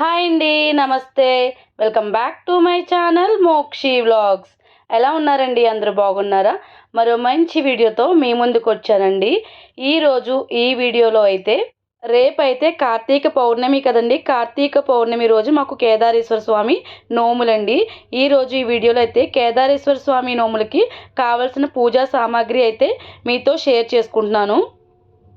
Hi అండి నమస్తే. Welcome back to my channel Mokshi vlogs ఎలా ఉన్నారండి? అందరూ బాగున్నారా? మరో మంచి వీడియోతో మీ ముందుకు వచ్చానండి. ఈరోజు ఈ వీడియోలో అయితే రేపైతే కార్తీక పౌర్ణమి కదండి. కార్తీక పౌర్ణమి రోజు మాకు కేదారేశ్వర స్వామి నోములండి. ఈరోజు ఈ వీడియోలో అయితే కేదారేశ్వర స్వామి నోములకి కావలసిన పూజా సామాగ్రి అయితే మీతో షేర్ చేసుకుంటున్నాను.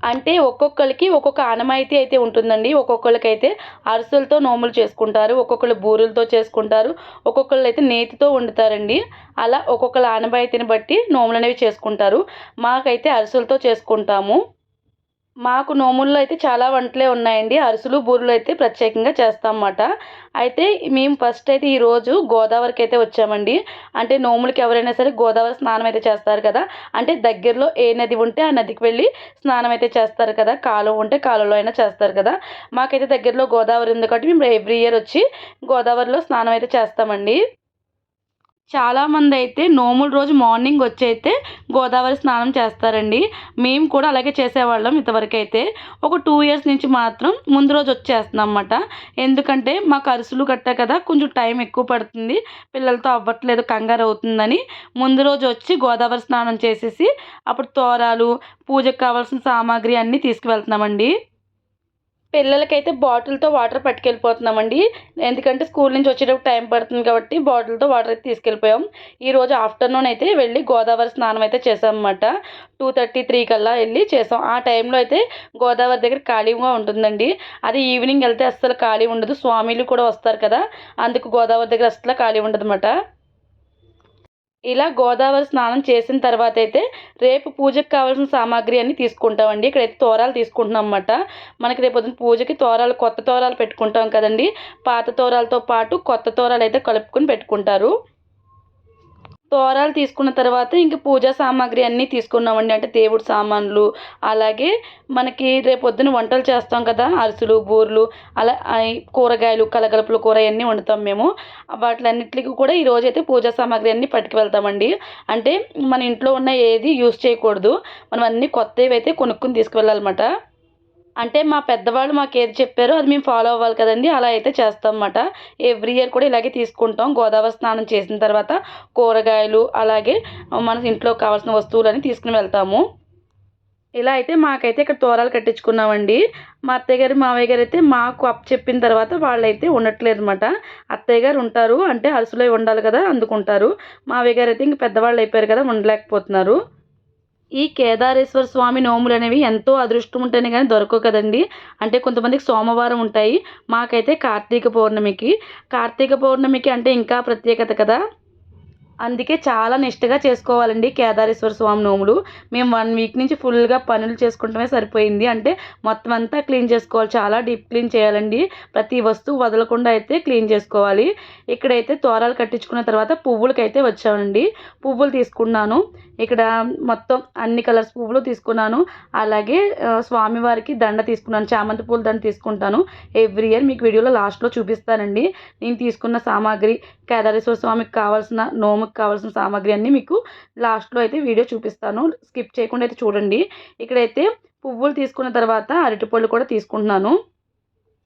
అంటే ఒక్కొక్కరికి ఒక్కొక్క ఆనమాయితీ అయితే ఉంటుందండి. ఒక్కొక్కరికి అయితే అరిసెలతో నోములు చేసుకుంటారు. ఒక్కొక్కరు బూరెలతో చేసుకుంటారు. ఒక్కొక్కళ్ళు అయితే నేతితో వండుతారండి. అలా ఒక్కొక్కరు ఆనమాయితీని బట్టి నోములు అనేవి చేసుకుంటారు. మాకైతే అరిసెలతో చేసుకుంటాము. మాకు నోముల్లో అయితే చాలా వంటలే ఉన్నాయండి. అరిసెలు బూరెలు అయితే ప్రత్యేకంగా చేస్తామన్నమాట. అయితే మేము ఫస్ట్ అయితే ఈరోజు గోదావరికి అయితే వచ్చామండి. అంటే నోములకి ఎవరైనా సరే గోదావరి స్నానం అయితే చేస్తారు కదా. అంటే దగ్గరలో ఏ నది ఉంటే ఆ నదికి వెళ్ళి స్నానం అయితే చేస్తారు కదా. కాలువ ఉంటే కాలువలో అయినా చేస్తారు కదా. మాకైతే దగ్గరలో గోదావరి ఉంది కాబట్టి మేము ఎవ్రీ ఇయర్ వచ్చి గోదావరిలో స్నానం అయితే చేస్తామండి. చాలామంది అయితే నోముల రోజు మార్నింగ్ వచ్చి అయితే గోదావరి స్నానం చేస్తారండి. మేము కూడా అలాగే చేసేవాళ్ళం ఇంతవరకు అయితే ఒక టూ ఇయర్స్ నుంచి మాత్రం ముందు రోజు వచ్చేస్తున్నాం అన్నమాట ఎందుకంటే మాకు అరుసులు కట్టా కదా కొంచెం టైం ఎక్కువ పడుతుంది. పిల్లలతో అవ్వట్లేదు కంగారు అవుతుందని ముందు రోజు వచ్చి గోదావరి స్నానం చేసేసి అప్పుడు తోరాలు పూజకు కావాల్సిన సామాగ్రి అన్నీ తీసుకువెళ్తున్నామండి. పిల్లలకైతే బాటిల్తో వాటర్ పట్టుకెళ్ళిపోతున్నామండి. ఎందుకంటే స్కూల్ నుంచి వచ్చేటప్పుడు టైం పడుతుంది కాబట్టి బాటిల్తో వాటర్ అయితే తీసుకెళ్ళిపోయాం. ఈరోజు ఆఫ్టర్నూన్ అయితే వెళ్ళి గోదావరి స్నానం అయితే చేసామన్నమాట టూ థర్టీ త్రీ కల్లా వెళ్ళి చేసాం ఆ టైంలో అయితే గోదావరి దగ్గర ఖాళీగా ఉంటుందండి. అది ఈవినింగ్ వెళ్తే అస్సలు ఖాళీ ఉండదు. స్వామిలు కూడా వస్తారు కదా. అందుకు గోదావరి దగ్గర అస్సలు ఖాళీ ఉండదు ఇలా గోదావరి స్నానం చేసిన తర్వాత అయితే రేపు పూజకు కావాల్సిన సామాగ్రి అన్నీ తీసుకుంటామండి. ఇక్కడైతే తోరాలు తీసుకుంటున్నాం అన్నమాట. మనకి రేపు పొద్దున్న పూజకి తోరాలు కొత్త తోరాలు పెట్టుకుంటాం కదండి. పాత తోరాలతో పాటు కొత్త తోరాలు అయితే కలుపుకొని పెట్టుకుంటారు. తోరాలు తీసుకున్న తర్వాత ఇంక పూజా సామాగ్రి అన్నీ తీసుకున్నామండి. అంటే దేవుడి సామాన్లు అలాగే మనకి రేపొద్దున వంటలు చేస్తాం కదా అరిసెలు బూరెలు అలా కూరగాయలు కలగలుపుల కూర అన్నీ వండుతాం మేము. వాటిలన్నిటికి కూడా ఈరోజు అయితే పూజా సామాగ్రి అన్నీ పట్టుకు వెళ్తామండి. అంటే మన ఇంట్లో ఉన్న ఏది యూస్ చేయకూడదు. మనం అన్నీ కొత్తవి అయితే కొనుక్కుని తీసుకువెళ్ళాలన్నమాట. అంటే మా పెద్దవాళ్ళు మాకు ఏది చెప్పారో అది మేము ఫాలో అవ్వాలి కదండి. అలా అయితే చేస్తాం అన్నమాట ఎవ్రీ ఇయర్ కూడా ఇలాగే తీసుకుంటాం. గోదావరి స్నానం చేసిన తర్వాత కూరగాయలు అలాగే మన ఇంట్లో కావాల్సిన వస్తువులని తీసుకుని వెళ్తాము. ఇలా అయితే మాకైతే ఇక్కడ తోరాలు కట్టించుకున్నామండి. మా అత్తయ్య గారు మావయ్య గారు అయితే మాకు అప్ చెప్పిన తర్వాత వాళ్ళైతే ఉండట్లేదు అనమాట అత్తయ్య గారు ఉంటారు అంటే అరుసులో ఉండాలి కదా అందుకుంటారు. మావయ్య గారు అయితే ఇంక పెద్దవాళ్ళు అయిపోయారు కదా ఉండలేకపోతున్నారు. ఈ కేదారేశ్వర స్వామి నోములు అనేవి ఎంతో అదృష్టం ఉంటేనే కానీ దొరకవు కదండి. అంటే కొంతమందికి సోమవారం ఉంటాయి. మాకైతే కార్తీక పౌర్ణమికి. కార్తీక పౌర్ణమికి అంటే ఇంకా ప్రత్యేకత కదా? అందుకే చాలా నిష్టగా చేసుకోవాలండి కేదారేశ్వర స్వామి నోములు. మేము వన్ వీక్ నుంచి ఫుల్గా పనులు చేసుకుంటమే సరిపోయింది. అంటే మొత్తం అంతా క్లీన్ చేసుకోవాలి. చాలా డీప్ క్లీన్ చేయాలండి. ప్రతి వస్తువు వదలకుండా అయితే క్లీన్ చేసుకోవాలి. ఇక్కడైతే తోరాలు కట్టించుకున్న తర్వాత పువ్వులకైతే వచ్చామండి. పువ్వులు తీసుకున్నాను. ఇక్కడ మొత్తం అన్ని కలర్స్ పువ్వులు తీసుకున్నాను. అలాగే స్వామివారికి దండ తీసుకున్నాను. చామంతి పూల దండ తీసుకుంటాను. ఎవ్రీ ఇయర్ మీకు వీడియోలో లాస్ట్లో చూపిస్తానండి. నేను తీసుకున్న సామాగ్రి కేదారేశ్వర స్వామికి కావాల్సిన నోముకి కావాల్సిన సామాగ్రి అన్నీ మీకు లాస్ట్లో అయితే వీడియో చూపిస్తాను. స్కిప్ చేయకుండా అయితే చూడండి. ఇక్కడైతే పువ్వులు తీసుకున్న తర్వాత అరటిపళ్ళు కూడా తీసుకుంటున్నాను.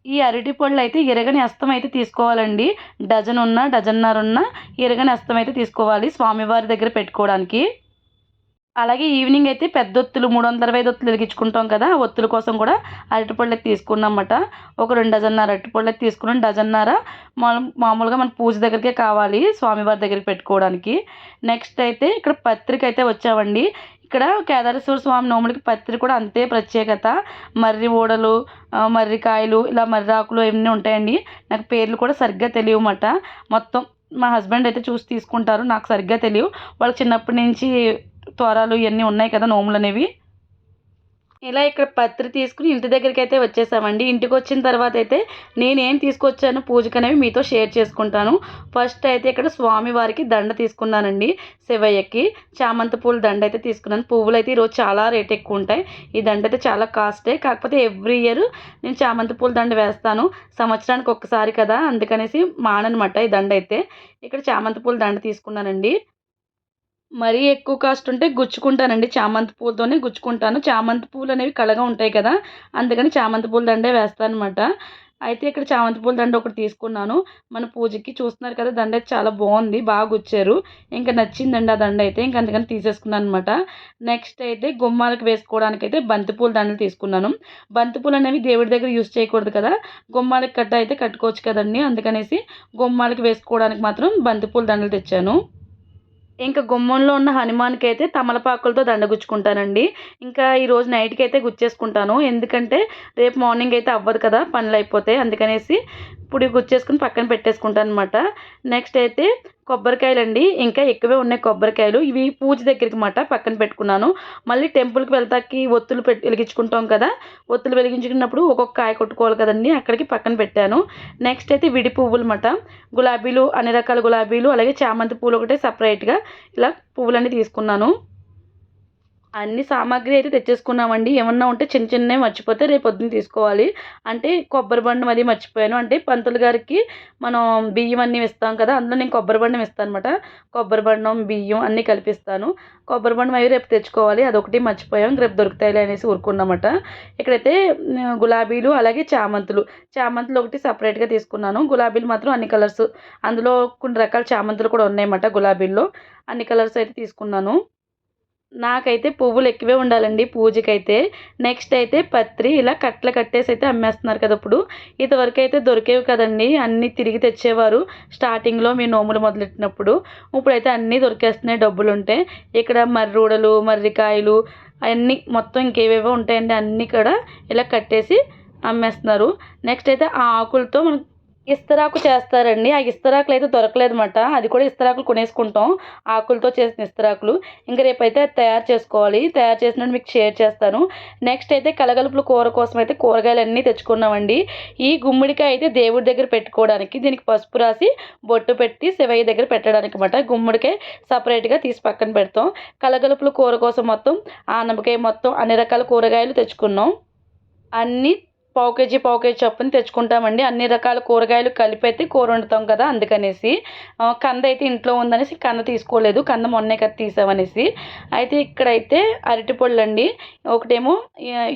ఈ అరటి పళ్ళు అయితే ఇరగని అస్తం అయితే తీసుకోవాలండి. డజన్ ఉన్న డజన్నర ఉన్న ఇరగని అస్తం అయితే తీసుకోవాలి స్వామివారి దగ్గర పెట్టుకోవడానికి. అలాగే ఈవినింగ్ అయితే పెద్ద ఒత్తులు మూడు వందల అరవై ఐదు ఒత్తులు వెలిగించుకుంటాం కదా ఒత్తుల కోసం కూడా అరటిపళ్ళు అయితే తీసుకున్నామన్నమాట ఒక రెండు డజన్నర అరటిపళ్ళు తీసుకున్నాం. డజన్నర మామూలుగా మన పూజ దగ్గరికే కావాలి స్వామివారి దగ్గరికి పెట్టుకోవడానికి. నెక్స్ట్ అయితే ఇక్కడ పత్రిక అయితే వచ్చామండి. ఇక్కడ కేదారేశ్వర స్వామి నోములకి పత్రి కూడా అంతే ప్రత్యేకత. మర్రి ఊడలు మర్రికాయలు ఇలా మర్రాకులు ఇవన్నీ ఉంటాయండి. నాకు పేర్లు కూడా సరిగ్గా తెలియమాట మొత్తం మా హస్బెండ్ అయితే చూసి తీసుకుంటారు. నాకు సరిగ్గా తెలియవు. వాళ్ళకి చిన్నప్పటి నుంచి త్వరాలు ఇవన్నీ ఉన్నాయి కదా నోములు అనేవి ఇలా ఇక్కడ పత్రి తీసుకుని ఇంటి దగ్గరికి అయితే వచ్చేసామండి. ఇంటికి వచ్చిన తర్వాత అయితే నేనేం తీసుకొచ్చాను? పూజకు అనేవి మీతో షేర్ చేసుకుంటాను. ఫస్ట్ అయితే ఇక్కడ స్వామివారికి దండ తీసుకున్నానండి శివయ్యకి. చామంతి పూల దండ అయితే తీసుకున్నాను. పువ్వులు అయితే ఈరోజు చాలా రేట్ ఎక్కువ ఉంటాయి ఈ దండ అయితే చాలా కాస్టే. కాకపోతే ఎవ్రీ ఇయర్ నేను చామంతి పూల దండ వేస్తాను. సంవత్సరానికి ఒక్కసారి కదా? అందుకనేసి మాననమాట ఈ దండ అయితే. ఇక్కడ చామంతి పూల దండ తీసుకున్నానండి. మరీ ఎక్కువ కాస్ట్ ఉంటే గుచ్చుకుంటానండి. చామంతి పూలతోనే గుచ్చుకుంటాను. చామంతి పూలు అనేవి కళగా ఉంటాయి కదా అందుకని చామంతి పూల దండే వేస్తాను అనమాట అయితే ఇక్కడ చామంతి పూల దండ ఒకటి తీసుకున్నాను. మన పూజకి చూస్తున్నారు కదా దండ చాలా బాగుంది బాగా గుచ్చారు. ఇంకా నచ్చిందండి ఆ దండ అయితే ఇంకా అందుకని తీసేసుకున్నాను అనమాట నెక్స్ట్ అయితే గుమ్మాలకు వేసుకోవడానికి అయితే బంతిపూల దండలు తీసుకున్నాను. బంతిపూలు అనేవి దేవుడి దగ్గర యూస్ చేయకూడదు కదా గుమ్మాలకు కట్ట అయితే కట్టుకోవచ్చు కదండి. అందుకనేసి గుమ్మాలకు వేసుకోవడానికి మాత్రం బంతిపూల దండలు తెచ్చాను. ఇంకా గుమ్మంలో ఉన్న హనుమాన్కి అయితే తమలపాకులతో దండ గుచ్చుకుంటానండి ఇంకా ఈరోజు నైట్కి అయితే గుచ్చేసుకుంటాను. ఎందుకంటే రేపు మార్నింగ్ అయితే అవ్వదు కదా పనులు అయిపోతాయి. అందుకనేసి ఇప్పుడు గుచ్చేసుకుని పక్కన పెట్టేసుకుంటాను అనమాట నెక్స్ట్ అయితే కొబ్బరికాయలు అండి ఇంకా ఎక్కువే ఉన్నాయి కొబ్బరికాయలు. ఇవి పూజ దగ్గరికి మాట పక్కన పెట్టుకున్నాను. మళ్ళీ టెంపుల్కి వెళ్తాకి ఒత్తులు పెట్టి వెలిగించుకుంటాం కదా. ఒత్తులు వెలిగించుకున్నప్పుడు ఒక్కొక్క కాయ కొట్టుకోవాలి కదండి. అక్కడికి పక్కన పెట్టాను. నెక్స్ట్ అయితే విడి పువ్వులు మాట గులాబీలు అన్ని రకాల గులాబీలు అలాగే చామంతి పూలు ఒకటే సపరేట్గా ఇలా పువ్వులన్నీ తీసుకున్నాను. అన్ని సామాగ్రి అయితే తెచ్చేసుకున్నామండి. ఏమన్నా ఉంటే చిన్న చిన్నవి మర్చిపోతే రేపు పొద్దున్న తీసుకోవాలి. అంటే కొబ్బరి బండం అది మర్చిపోయాను. అంటే పంతులు గారికి మనం బియ్యం అన్నీ ఇస్తాం కదా అందులో నేను కొబ్బరి బండం ఇస్తాను అనమాట కొబ్బరి బండం బియ్యం అన్నీ కలిపిస్తాను. కొబ్బరి బండం అవి రేపు తెచ్చుకోవాలి. అదొకటి మర్చిపోయాం. రేపు దొరుకుతాయిలే అనేసి ఊరుకున్నామట. ఇక్కడైతే గులాబీలు అలాగే చామంతులు. చామంతులు ఒకటి సపరేట్గా తీసుకున్నాను. గులాబీలు మాత్రం అన్ని కలర్స్. అందులో కొన్ని రకాల చామంతులు కూడా ఉన్నాయన్నమాట గులాబీల్లో. అన్ని కలర్స్ అయితే తీసుకున్నాను. నాకైతే పువ్వులు ఎక్కువే ఉండాలండి పూజకైతే. నెక్స్ట్ అయితే పత్రి ఇలా కట్టలు కట్టేసి అయితే అమ్మేస్తున్నారు కదా ఇప్పుడు. ఇంతవరకు అయితే దొరికేవి కదండి అన్నీ తిరిగి తెచ్చేవారు స్టార్టింగ్లో మీ నోములు మొదలెట్టినప్పుడు. ఇప్పుడైతే అన్నీ దొరికేస్తున్నాయి డబ్బులు ఉంటే ఇక్కడ మర్రూడలు మర్రికాయలు అవన్నీ మొత్తం ఇంకేవేవో ఉంటాయండి అన్నీ కూడా ఇలా కట్టేసి అమ్మేస్తున్నారు. నెక్స్ట్ అయితే ఆ ఆకులతో మనం ఇస్తరాకు చేస్తారండి. ఆ ఇస్తరాకులు అయితే దొరకలేదు అనమాట అది కూడా ఇస్తరాకులు కొనేసుకుంటాం. ఆకులతో చేసిన ఇస్తరాకులు. ఇంకా రేపైతే అది తయారు చేసుకోవాలి. తయారు చేసినట్టు మీకు షేర్ చేస్తాను. నెక్స్ట్ అయితే కలగలుపుల కూర కోసం అయితే కూరగాయలు అన్నీ తెచ్చుకున్నామండి. ఈ గుమ్మడికాయ అయితే దేవుడి దగ్గర పెట్టుకోవడానికి దీనికి పసుపు రాసి బొట్టు పెట్టి శివయ్య దగ్గర పెట్టడానికి అనమాట గుమ్మడికాయ సపరేట్గా తీసి పక్కన పెడతాం. కలగలుపుల కూర కోసం మొత్తం ఆనపకాయ మొత్తం అన్ని రకాల కూరగాయలు తెచ్చుకున్నాం. అన్నీ పావు కేజీ పావు కేజీ చొప్పున తెచ్చుకుంటామండి. అన్ని రకాల కూరగాయలు కలిపి అయితే కూర వండుతాం కదా అందుకనేసి. కంద అయితే ఇంట్లో ఉందనేసి కంద తీసుకోలేదు. కంద మొన్నే కదా తీసామనేసి. అయితే ఇక్కడైతే అరటిపళ్ళు అండి ఒకటేమో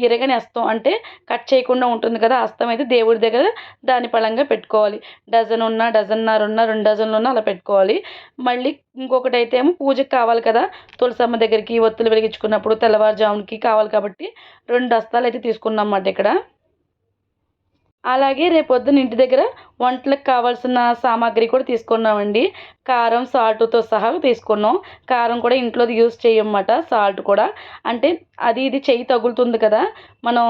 ఇరగని అస్తం. అంటే కట్ చేయకుండా ఉంటుంది కదా అస్తం అయితే దేవుడి దగ్గర దాని పళంగా పెట్టుకోవాలి. డజన్ ఉన్న డజన్నర ఉన్న రెండు డజన్లు ఉన్న అలా పెట్టుకోవాలి. మళ్ళీ ఇంకొకటి అయితే ఏమో పూజకి కావాలి కదా. తులసమ్మ దగ్గరికి ఒత్తులు వెలిగించుకున్నప్పుడు తెల్లవారుజామునకి కావాలి కాబట్టి రెండు దస్తాలు అయితే తీసుకున్నాం అన్నమాట ఇక్కడ. అలాగే రేపొద్దున ఇంటి దగ్గర వంటలకు కావాల్సిన సామాగ్రి కూడా తీసుకున్నామండి. కారం సాల్ట్తో సహా తీసుకున్నాం. కారం కూడా ఇంట్లో యూస్ చేయమన్నమాట సాల్ట్ కూడా. అంటే అది ఇది చెయ్యి తగులుతుంది కదా మనం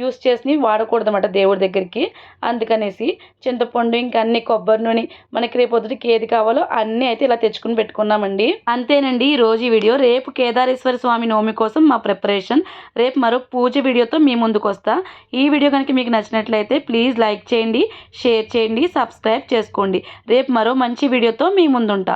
యూస్ చేసి వాడకూడదు అన్నమాట దేవుడి దగ్గరికి. అందుకనేసి చింతపండు ఇంకా అన్ని కొబ్బరి నూనె మనకి రేపు పొద్దుటికి ఏది కావాలో అన్నీ అయితే ఇలా తెచ్చుకుని పెట్టుకున్నామండి. అంతేనండి ఈ రోజు ఈ వీడియో. రేపు కేదారేశ్వర స్వామి నోమి కోసం మా ప్రిపరేషన్. రేపు మరో పూజ వీడియోతో మీ ముందుకు వస్తా ఈ వీడియో కనుక మీకు నచ్చినట్లయితే ప్లీజ్ లైక్ చేయండి షేర్ చేయండి సబ్స్క్రైబ్ చేసుకోండి. రేపు మరో మంచి వీడియోతో మీ ముందుంటా.